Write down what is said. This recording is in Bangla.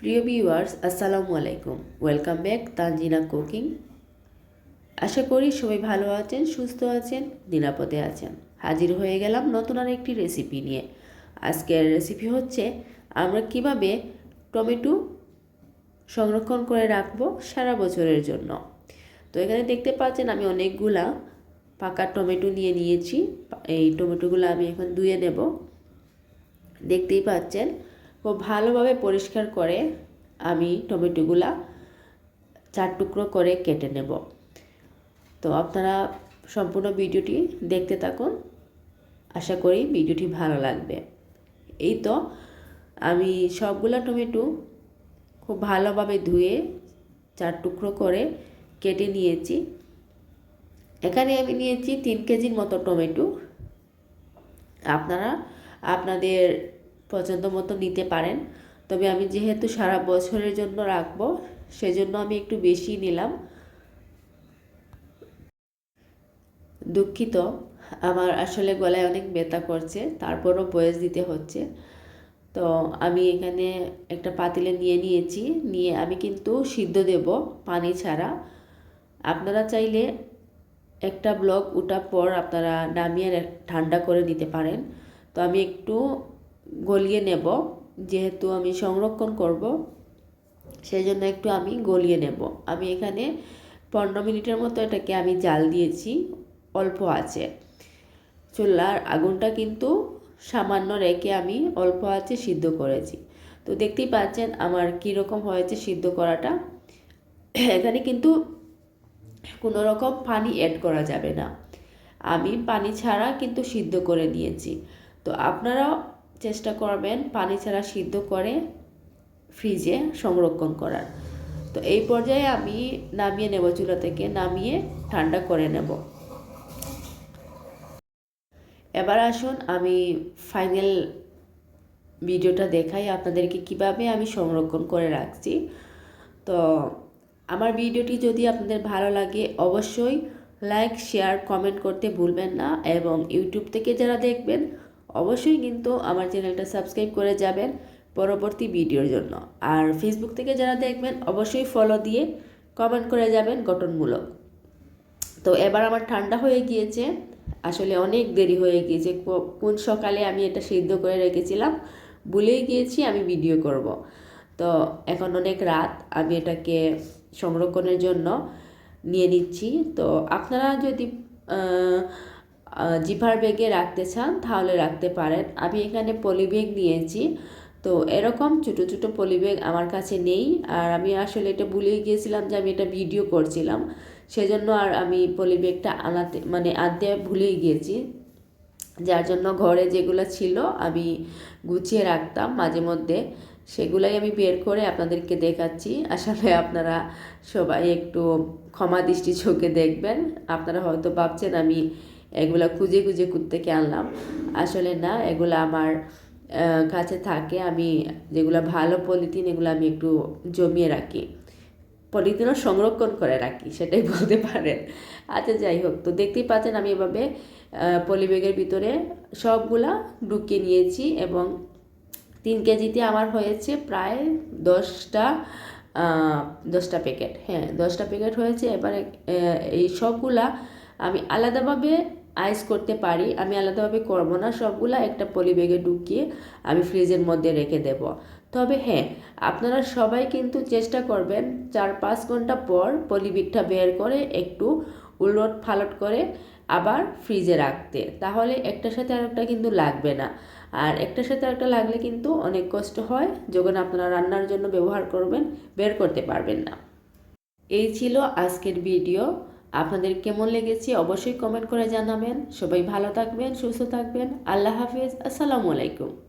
প্রিয় ভিউয়ার্স, আসসালামু আলাইকুম। Welcome back Tanzina cooking. আশা করি সবাই ভালো আছেন, সুস্থ আছেন, নিরাপদে আছেন। হাজির হয়ে গেলাম নতুন আর একটি রেসিপি নিয়ে। আজকের রেসিপি হচ্ছে, আমরা কীভাবে টমেটো সংরক্ষণ করে রাখব সারা বছরের জন্য। তো এখানে দেখতে পাচ্ছেন আমি অনেকগুলা পাকা টমেটো নিয়ে নিয়েছি। এই টমেটোগুলো আমি এখন ধুয়ে নেব। দেখতেই পাচ্ছেন ভালোভাবে পরিষ্কার করে আমি টমেটোগুলা চার টুকরো করে কেটে নেব। তো আপনারা সম্পূর্ণ ভিডিওটি দেখতে থাকুন। আশা করি ভিডিওটি ভালো লাগবে। এই তো আমি সবগুলা টমেটো খুব ভালোভাবে ধুয়ে চার টুকরো করে কেটে নিয়েছি। এখানে আমি নিয়েছি তিন কেজির মতো টমেটো। আপনারা আপনাদের পছন্দ মতো নিতে পারেন। তবে আমি যেহেতু সারা বছরের জন্য রাখব, সেজন্য আমি একটু বেশি নিলাম। দুঃখিত, আমার আসলে গলায় অনেক ব্যথা করছে, তারপরও বয়স দিতে হচ্ছে। তো আমি এখানে একটা পাতিলে নিয়ে নিয়েছি, নিয়ে আমি কিন্তু সিদ্ধ দেব পানি ছাড়া। আপনারা চাইলে একটা ব্লক ওঠার পর আপনারা নামিয়ে ঠান্ডা করে নিতে পারেন। তো আমি একটু গলিয়ে নেব, যেহেতু আমি সংরক্ষণ করব সেই জন্য একটু আমি গলিয়ে নেব। আমি এখানে পনেরো মিনিটের মতো এটাকে আমি জাল দিয়েছি, অল্প আছে। চুলার আগুনটা কিন্তু সামান্য রেখে আমি অল্প আছে সিদ্ধ করেছি। তো দেখতেই পাচ্ছেন আমার কীরকম হয়েছে সিদ্ধ করাটা। এখানে কিন্তু কোনো রকম পানি অ্যাড করা যাবে না। আমি পানি ছাড়া কিন্তু সিদ্ধ করে নিয়েছি। তো আপনারাও চেষ্টা করবেন পানি ছাড়া সিদ্ধ করে ফ্রিজে সংরক্ষণ করার। তো এই পর্যায়ে আমি নামিয়ে নেব চুলা থেকে, নামিয়ে ঠান্ডা করে নেব। এবার আসুন আমি ফাইনাল ভিডিওটা দেখাই আপনাদেরকে কীভাবে আমি সংরক্ষণ করে রাখছি। তো আমার ভিডিওটি যদি আপনাদের ভালো লাগে অবশ্যই লাইক, শেয়ার, কমেন্ট করতে ভুলবেন না এবং ইউটিউব থেকে যারা দেখবেন অবশ্যই কিন্তু আমার চ্যানেলটা সাবস্ক্রাইব করে যাবেন পরবর্তী ভিডিওর জন্য। আর ফেসবুক থেকে যারা দেখবেন, অবশ্যই ফলো দিয়ে কমেন্ট করে যাবেন গঠনমূলক। তো এবার আমার ঠান্ডা হয়ে গিয়েছে। আসলে অনেক দেরি হয়ে গিয়েছে। কোন সকালে আমি এটা সিদ্ধ করে রেখেছিলাম, ভুলেই গিয়েছি, আমি ভিডিও করব। তো এখন অনেক রাত, আমি এটাকে সংরক্ষণের জন্য নিয়ে নিচ্ছি। তো আপনারা যদি জিভার ব্যাগে রাখতে চান, তাহলে রাখতে পারেন। আমি এখানে পলি পলিব্যাগ নিয়েছি। তো এরকম ছোটো ছোটো পলিব্যাগ আমার কাছে নেই। আর আমি আসলে এটা ভুলে গিয়েছিলাম যে আমি এটা ভিডিও করছিলাম। সেজন্য আর আমি পলি পলিব্যাগটা আনাতে মানে আনতে ভুলেই গিয়েছি। যার জন্য ঘরে যেগুলো ছিল আমি গুছিয়ে রাখতাম মাঝে মধ্যে। সেগুলাই আমি বের করে আপনাদেরকে দেখাচ্ছি। আসলে আপনারা সবাই একটু ক্ষমা দৃষ্টি চোখে দেখবেন। আপনারা হয়তো ভাবছেন আমি এগুলা খুঁজে খুঁজে থেকে আনলাম। আসলে না, এগুলো আমার কাছে থাকে। আমি যেগুলো ভালো পলিথিন, এগুলো আমি একটু জমিয়ে রাখি। পলিথিনও সংরক্ষণ করে রাখি, সেটাই বলতে পারেন আচ্ছা যাই হোক, তো দেখতেই পাচ্ছেন আমি এভাবে পলিব্যাগের ভিতরে সবগুলা ঢুকিয়ে নিয়েছি এবং তিন কেজিতে আমার হয়েছে প্রায় দশটা দশটা প্যাকেট। হ্যাঁ দশটা প্যাকেট হয়েছে। এবারে এই সবগুলা আমি আলাদাভাবে আইস করতে পারি, আমি আলাদাভাবে করব না, সবগুলা একটা পলিব্যাগে ঢুকিয়ে আমি ফ্রিজের মধ্যে রেখে দেব। তবে হ্যাঁ আপনারা সবাই কিন্তু চেষ্টা করবেন চার পাঁচ ঘণ্টা পর পলিব্যাগটা বের করে একটু উলট ফালট করে আবার ফ্রিজে রাখতে। তাহলে একটার সাথে আরেকটা কিন্তু লাগবে না। আর একটার সাথে একটা লাগলে কিন্তু অনেক কষ্ট হয়, যখন আপনারা রান্নার জন্য ব্যবহার করবেন, বের করতে পারবেন না। এই ছিল আজকের ভিডিও। আপনাদের কেমন লেগেছে অবশ্যই কমেন্ট করে জানাবেন। সবাই ভালো থাকবেন, সুস্থ থাকবেন। আল্লাহ হাফিজ, আসসালামু আলাইকুম।